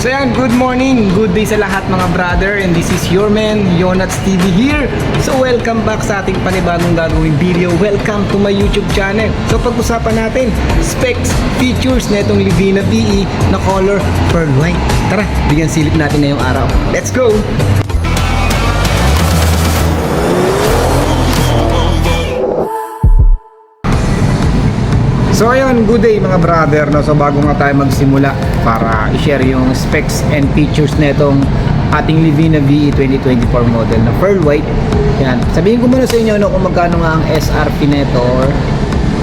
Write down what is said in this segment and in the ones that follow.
So yan, good morning, good day sa lahat mga brother and this is your man, Yonats TV here. So welcome back sa ating panibagong gagawing video. Welcome to my YouTube channel. So pag-usapan natin, specs, features na itong Livina BE na color pearl white. Tara, bigyan silip natin ngayong araw. Let's go! So ayun, good day mga brother. No? So bago nga tayo magsimula para i-share yung specs and features na ating Livina VE 2024 model na pearl white. Yan. Sabihin ko muna sa inyo no, kung magkano nga ang SRP nito or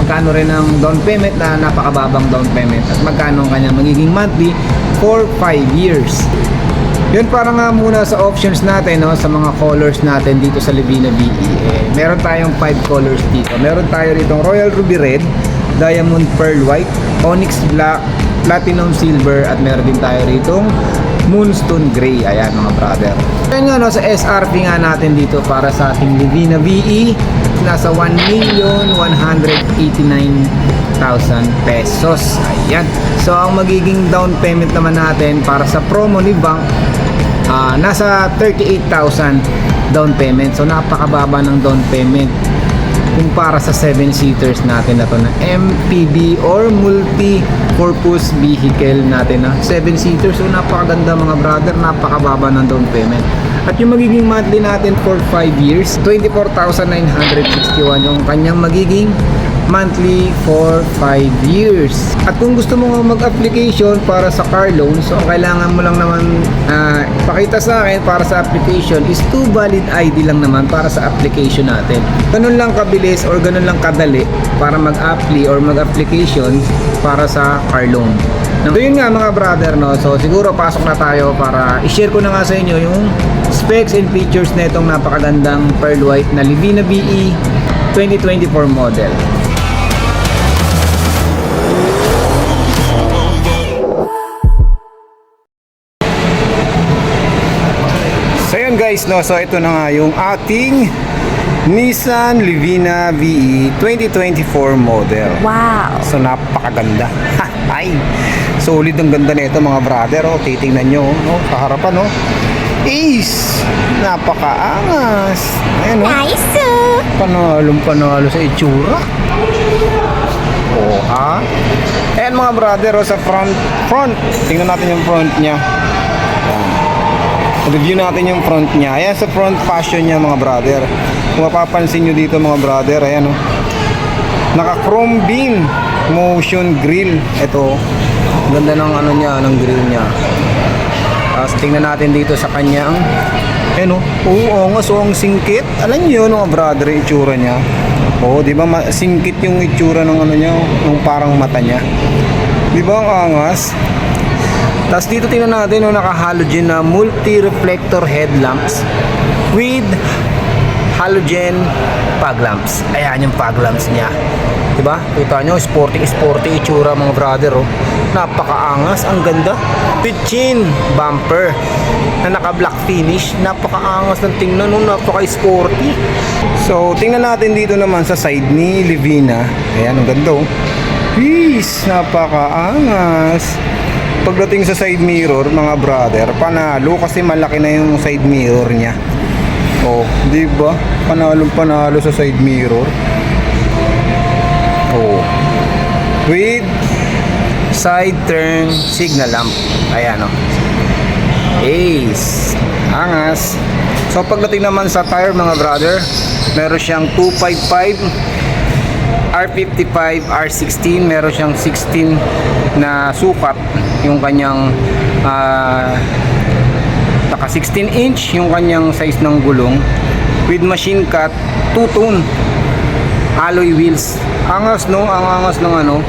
magkano rin ang down payment na napakababang down payment at magkano ang kanyang magiging monthly for 5 years. Yun para nga muna sa options natin no, sa mga colors natin dito sa Livina VE. Eh, meron tayong 5 colors dito. Meron tayo rito Royal Ruby Red, Diamond Pearl White, Onyx Black, Platinum Silver at meron din tayo rito Moonstone Gray. Ayan mga brother. Ayan nga no, sa SRP nga natin dito para sa ating Livina VE nasa 1,189,000 pesos. Ayan. So ang magiging down payment naman natin para sa promo ni Bank ah, nasa 38,000 down payment. So napakababa ng down payment kung para sa 7-seaters natin na to na MPV or multi-purpose vehicle natin na 7-seaters. So napakaganda mga brother, napakababa ng down payment. At yung magiging monthly natin for 5 years, 24,961 yung kanyang magiging monthly for 5 years. At kung gusto mo mag-application para sa car loan, so ang kailangan mo lang naman ah, pakita sa akin para sa application is two valid ID lang naman para sa application natin. Ganun lang kabilis or ganun lang kadali para mag-apply or mag-application para sa car loan. So yun nga mga brother no, so siguro pasok na tayo para i-share ko na nga sa inyo yung specs and features na itong napakagandang pearl white na Livina BE 2024 model. Guys, no, so ito na nga yung ating Nissan Livina VE 2024 model. Wow! So napakaganda. Ha, Ay, solid ang ganda nito mga brother. Oh, titingnan nyo, no, kaharapan, no. Ace! Napakaangas. Ayan, no. Nice! Panalong panalo sa itsura. Oh, ha? Ayan mga brother, oh, sa front, front. Tingnan natin yung front niya. Ayan. Review natin yung front niya. Ayan sa front fashion niya mga brother. Kung mapapansin nyo dito mga brother, ayan oh. Naka chrome beam motion grill. Ito. Ganda ng ano niya, ng grill niya. Tapos tingnan natin dito sa kanyang Ayan o. Oo, angas o ang singkit. Alam niyo mga brother, itsura niya. Oo, di ba singkit yung itsura ng ano niya, yung parang mata niya. Di ba ang angas? Tapos dito tingnan natin no, naka-halogen na multi-reflector headlamps with halogen fog lamps. Ayan yung fog lamps niya. Diba? Kita nyo, sporty sporty itsura mga brother oh. Napakaangas, ang ganda. Pitchin bumper na naka-black finish. Napakaangas ng tingnan no, napaka-sporty. So, tingnan natin dito naman sa side ni Livina. Ayan, ang ganda oh. Peace, napakaangas. Pagdating sa side mirror, mga brother, panalo kasi malaki na yung side mirror niya. Oh, di ba? Panalo panalo sa side mirror. Oh. With side turn signal lamp. Ayan oh. Ace. Angas. So pagdating naman sa tire mga brother, meron siyang 255 R55, R16, meron siyang 16 na sukat. Yung kanyang ah, naka 16 inch yung kanyang size ng gulong. With machine cut 2 tone alloy wheels. Angas no? Ang angas ng ano.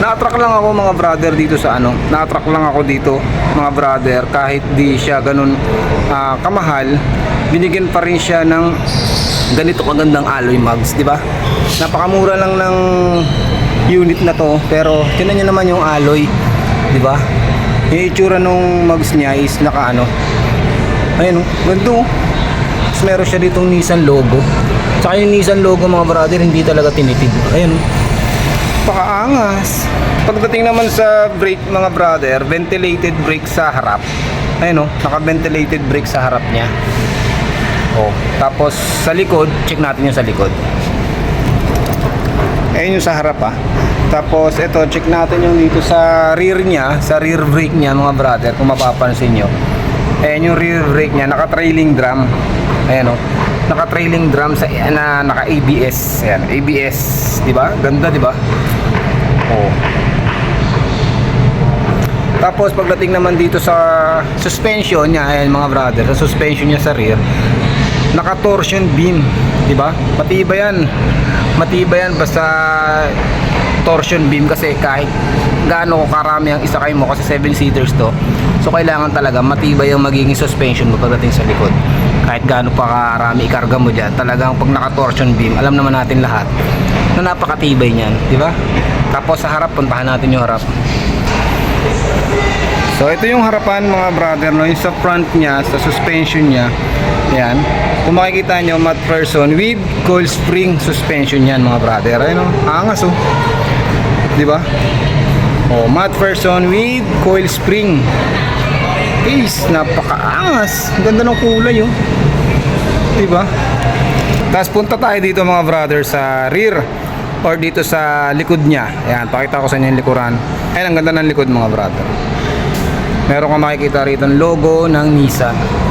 Na-attract lang ako mga brother dito sa ano. Na-attract lang ako dito mga brother kahit di siya ganun ah, kamahal. Binigyan pa rin siya ng ganito kagandang alloy mugs di ba napakamura lang ng unit na to pero tinan niyo naman yung alloy di ba yung itsura nung mugs niya is naka ano ayun oh ganito oh. Tapos meron siya ditong Nissan logo Tsaka yung Nissan logo mga brother hindi talaga tinipid ayun oh Napakaangas. Pagdating naman sa brake mga brother, ventilated brake sa harap. Ayun oh, naka-ventilated brake sa harap niya. Oh, tapos sa likod, check natin yung sa likod. Ayun yung sa harap ah. Tapos ito, check natin yung dito sa rear niya, sa rear brake niya mga brother, kung mapapansin nyo. Ayan yung rear brake niya, naka-trailing drum. Ayan oh. Naka-trailing drum sa na naka-ABS. Ayan, ABS, 'di ba? Ganda, 'di ba? Oh. Tapos pagdating naman dito sa suspension niya, ayan mga brother, sa suspension niya sa rear, naka-torsion beam, 'di ba? Matibay 'yan. Matibay 'yan basta torsion beam kasi kahit gaano karami ang isakay mo kasi 7 seaters to. So kailangan talaga matibay yung magiging suspension mo pagdating sa likod. Kahit gaano pa karami ikarga mo diyan, talagang pag naka-torsion beam, alam naman natin lahat na napakatibay niyan, 'di ba? Tapos sa harap, puntahan natin yung harap. So ito yung harapan mga brother no, yung sa front niya, sa suspension niya. Yan. Kung makikita nyo, matte person with coil spring suspension yan mga brother. Ayun oh, angas oh. 'Di ba? Oh, matte person with coil spring. Is napakaangas. Ang Ganda ng kulay oh. 'Di ba? Tapos punta tayo dito mga brother sa rear or dito sa likod niya. Ayan, pakita ko sa inyo yung likuran. Ayan, ang ganda ng likod mga brother. Meron kang makikita rito ang logo ng Nissan.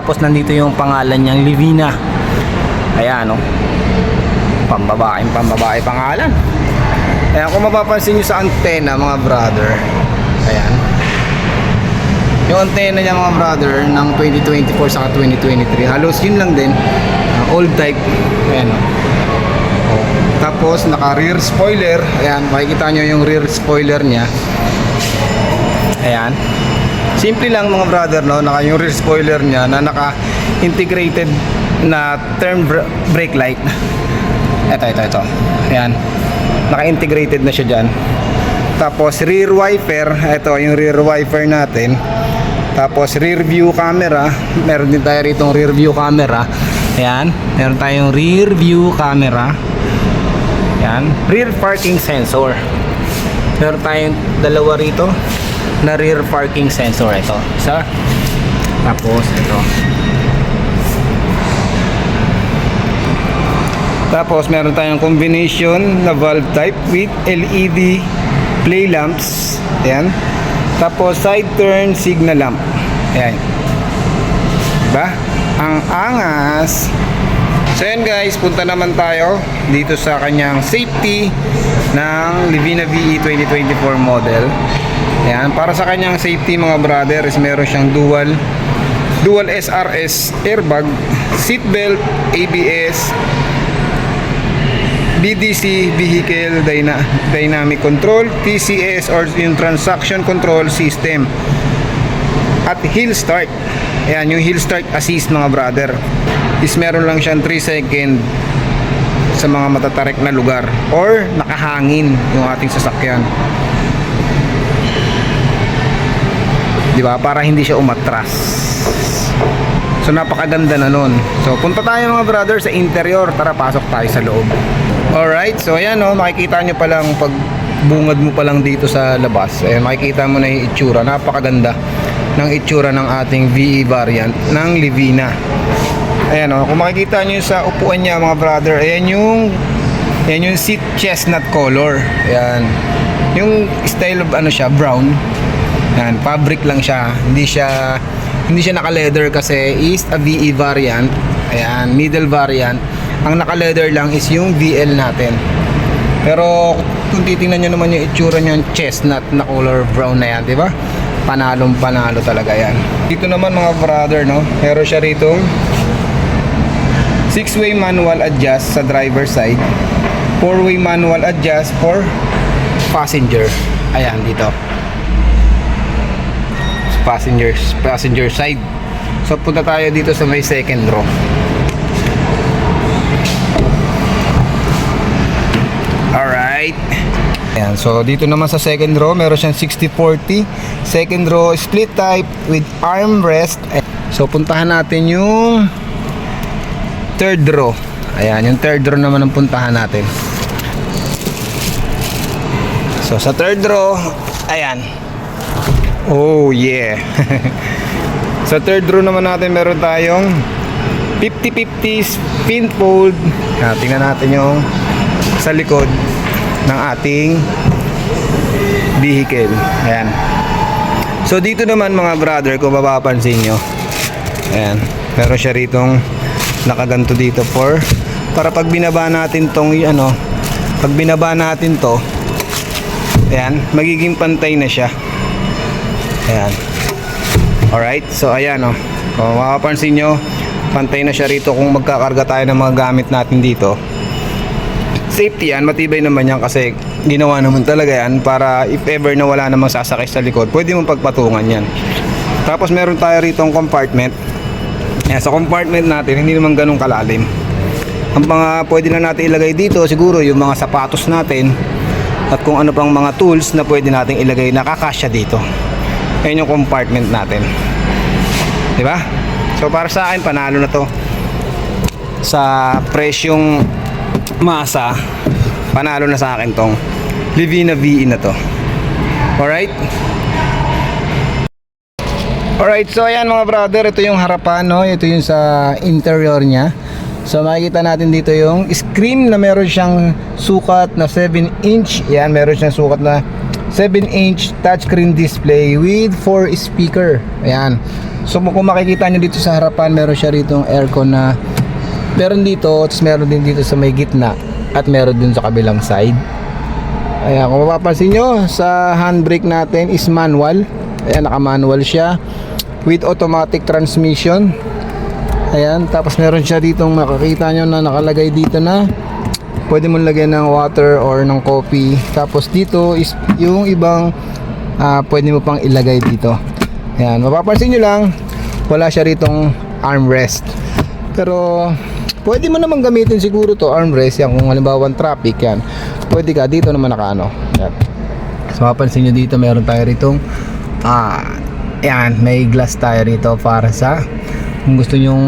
Tapos nandito yung pangalan niyang Livina. Ayan, no. Pambabaeng pambabae pangalan. Ayan, kung mapapansin nyo sa antena, mga brother. Ayan. Yung antena niya, mga brother, ng 2024 sa 2023. Halos yun lang din. Uh, old type. Ayan, no. Oh. Tapos, naka rear spoiler. Ayan, makikita nyo yung rear spoiler niya. Ayan. Simple lang mga brother no, naka yung rear spoiler niya na naka integrated na turn br- brake light. Ito, ito, ito. Ayan. Naka-integrated na siya dyan. Tapos rear wiper, ito yung rear wiper natin. Tapos rear view camera, meron din tayo rito rear view camera. Ayan, meron tayong rear view camera. Ayan, rear parking sensor. Meron tayong dalawa rito na rear parking sensor ito. Isa. Tapos ito. Tapos meron tayong combination na valve type with LED play lamps. Ayan. Tapos side turn signal lamp. Ayan. Diba? Ang angas. So yan guys, punta naman tayo dito sa kanyang safety ng Livina VE 2024 model. Ayan, para sa kanyang safety mga brother is meron siyang dual dual SRS airbag, seatbelt, ABS, BDC vehicle dyna, dynamic control, TCS or yung transaction control system. At hill start. Ayan, yung hill start assist mga brother is meron lang siyang 3 second sa mga matatarik na lugar or nakahangin yung ating sasakyan. 'Di ba? Para hindi siya umatras. So napakaganda na nun. So punta tayo mga brother sa interior. Tara pasok tayo sa loob. Alright, so ayan oh, makikita nyo pa lang pag bungad mo pa lang dito sa labas. Ayan, makikita mo na yung itsura. Napakaganda ng itsura ng ating VE variant ng Livina. Ayan oh, kung makikita nyo sa upuan niya mga brother, ayan yung ayan yung seat chestnut color. Ayan. Yung style of ano siya, brown. Ayan, fabric lang siya. Hindi siya hindi siya naka-leather kasi is a VE variant. Ayan, middle variant. Ang naka-leather lang is yung VL natin. Pero kung titingnan nyo naman yung itsura niyan, chestnut na color brown na yan, di ba? Panalong panalo talaga yan. Dito naman mga brother, no? Meron siya rito six-way manual adjust sa driver side. Four-way manual adjust for passenger. Ayan, dito. Passengers, passenger side. So punta tayo dito sa may second row. Alright. Ayan, so dito naman sa second row, meron siyang 60-40. Second row, split type with armrest. So puntahan natin yung third row. Ayan, yung third row naman ang puntahan natin. So sa third row, ayan. Oh yeah. sa third row naman natin meron tayong 50-50 spin fold. Ayan, tingnan natin yung sa likod ng ating vehicle. Ayan. So dito naman mga brother, kung mapapansin nyo, ayan, meron siya ritong nakaganto dito for para pag binaba natin tong ano, pag binaba natin to, ayan, magiging pantay na siya. Ayan. Alright, so ayan o. Oh. Kung mapapansin nyo, pantay na siya rito kung magkakarga tayo ng mga gamit natin dito. Safety yan, matibay naman yan kasi ginawa naman talaga yan para if ever na wala namang sasakay sa likod, pwede mong pagpatungan yan. Tapos meron tayo rito compartment. Ayan, sa compartment natin, hindi naman ganun kalalim. Ang mga pwede na natin ilagay dito, siguro yung mga sapatos natin at kung ano pang mga tools na pwede nating ilagay na kakasya dito. Ayan yung compartment natin. Di ba? So para sa akin, panalo na to. Sa presyong masa, panalo na sa akin tong Livina VE na to. Alright? Alright, so ayan mga brother, ito yung harapan, no? Ito yung sa interior niya. So makikita natin dito yung screen na meron siyang sukat na 7 inch. Yan, meron siyang sukat na 7 inch touchscreen display with 4 speaker. Ayan. So kung makikita nyo dito sa harapan, meron siya rito aircon na meron dito, tapos meron din dito sa may gitna at meron din sa kabilang side. Ayan, kung mapapansin nyo, sa handbrake natin is manual. Ayan, naka-manual siya with automatic transmission. Ayan, tapos meron siya dito makakita nyo na nakalagay dito na pwede mong lagyan ng water or ng coffee. Tapos dito is yung ibang ah, pwede mo pang ilagay dito. Ayan, mapapansin nyo lang, wala siya ritong armrest. Pero pwede mo naman gamitin siguro to armrest yan kung halimbawa traffic yan. Pwede ka dito naman nakaano. Yan. So mapapansin nyo dito meron tayo ritong ah yan, may glass tayo rito para sa kung gusto nyong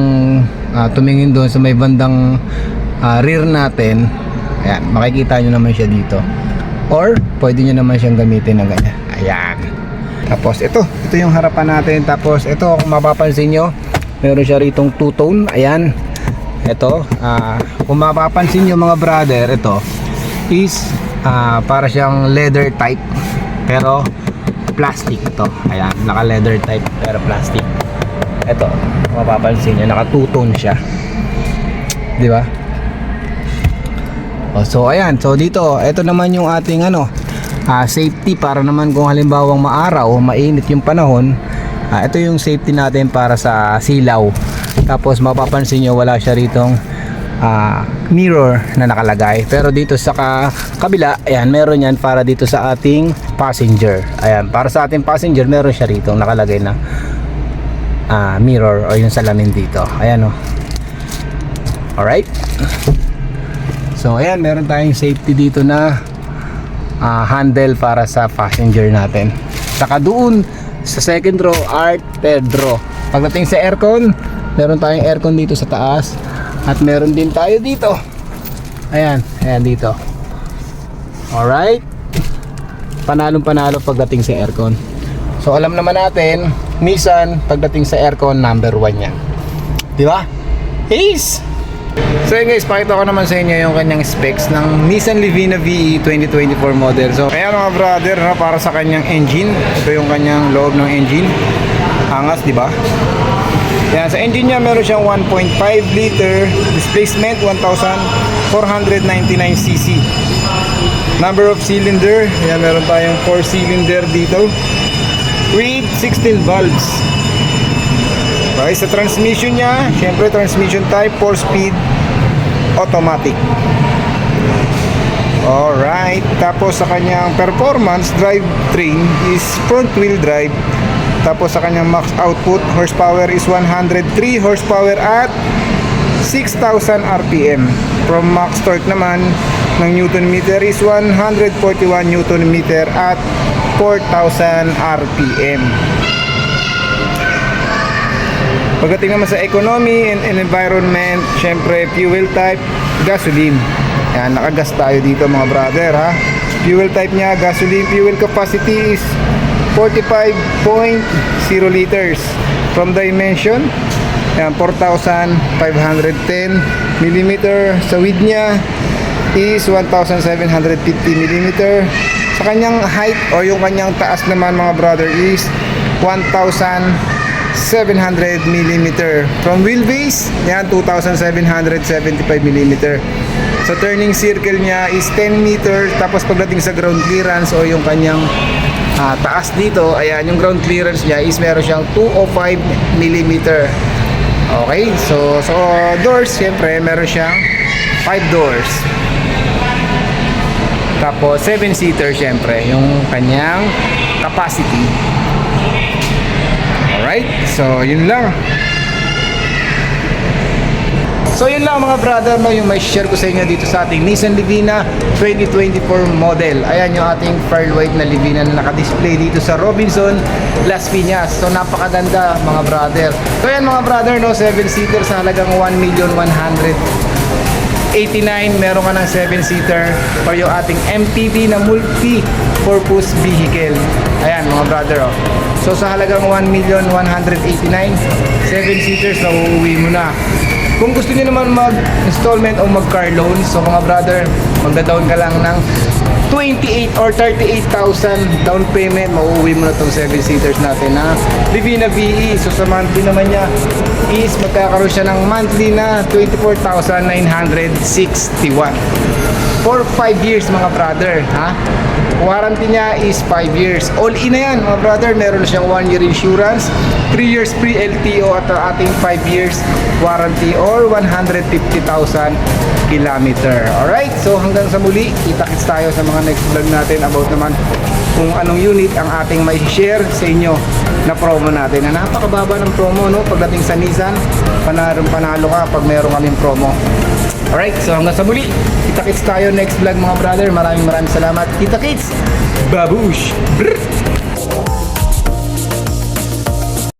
ah, tumingin doon sa may bandang ah, rear natin ayan, makikita nyo naman siya dito. Or pwede nyo naman siyang gamitin ng ganyan. Ayan. Tapos ito, ito yung harapan natin. Tapos ito kung mapapansin nyo meron siya ritong two tone ayan. Ito, ah, kung mapapansin nyo mga brother ito is ah, para siyang leather type pero plastic to ayan, naka leather type pero plastic. Ito, mapapansin nyo naka two tone siya. Di ba? So ayan, so dito, ito naman yung ating ano, ah, safety para naman kung halimbawang maaraw, mainit yung panahon, ah, ito yung safety natin para sa silaw. Tapos mapapansin nyo wala siya ritong ah, mirror na nakalagay. Pero dito sa ka- kabila, ayan, meron yan para dito sa ating passenger. Ayan, para sa ating passenger, meron siya rito nakalagay na ah, mirror o yung salamin dito. Ayan oh. Alright. So ayan, meron tayong safety dito na ah, handle para sa passenger natin. Saka doon sa second row, art, row. Pagdating sa aircon, meron tayong aircon dito sa taas at meron din tayo dito. Ayan, ayan dito. Alright. Panalong panalo pagdating sa aircon. So alam naman natin, Nissan pagdating sa aircon number 1 yan. Di ba? Ace! So yun guys, pakita ko naman sa inyo yung kanyang specs ng Nissan Livina VE 2024 model. So ayan mga brother, no, para sa kanyang engine. Ito yung kanyang loob ng engine. Angas, di ba? Yan, sa engine niya meron siyang 1.5 liter displacement 1499cc. Number of cylinder, yan meron tayong 4 cylinder dito with 16 valves. Okay, sa transmission niya, syempre transmission type 4 speed automatic. Alright, tapos sa kanyang performance drivetrain is front wheel drive. Tapos sa kanyang max output horsepower is 103 horsepower at 6,000 RPM. From max torque naman ng Newton meter is 141 Newton meter at 4,000 RPM. Pagdating naman sa economy and, and environment, syempre fuel type, gasoline. Yan, nakagas tayo dito mga brother ha. Fuel type niya, gasoline fuel capacity is 45.0 liters. From dimension, yan, 4,510 mm. Sa width niya is 1,750 mm. Sa kanyang height o yung kanyang taas naman mga brother is 1,700 mm. From wheelbase, yan 2,775 mm. Sa turning circle niya is 10 meter. Tapos pagdating sa ground clearance o yung kanyang ah, taas dito, ayan, yung ground clearance niya is meron siyang 205 mm. Okay, so so doors, syempre meron siyang 5 doors. Tapos 7 seater syempre, yung kanyang capacity. Alright, so yun lang. So yun lang mga brother no, yung may share ko sa inyo dito sa ating Nissan Livina 2024 model. Ayan yung ating pearl white na Livina na naka-display dito sa Robinson, Las Piñas. So napakaganda mga brother. So yan mga brother no, 7 seater sa halagang 1,100 89, meron ka ng 7-seater or yung ating MPV na multi-purpose vehicle. Ayan mga brother oh. So sa halagang 1,189, 7-seaters na uuwi mo na. Kung gusto niyo naman mag-installment o mag-car loan, so mga brother, magda-down ka lang ng 28 or 38,000 down payment, mauuwi mo na itong 7-seaters natin na Livina VE. So sa monthly naman niya is magkakaroon siya ng monthly na 24,961 for 5 years mga brother ha? Warranty niya is 5 years. All in na yan mga brother. Meron siyang 1 year insurance 3 years free LTO at ating 5 years warranty or 150,000 kilometer. Alright so hanggang sa muli kita-kits tayo sa mga next vlog natin about naman kung anong unit ang ating may share sa inyo na promo natin. Na napakababa ng promo no? Pagdating sa Nissan panalo panalo ka pag meron kaming promo Alright, so hanggang sa muli. Kita-kits tayo next vlog mga brother. Maraming maraming salamat. Kita-kits! Babush! Brr!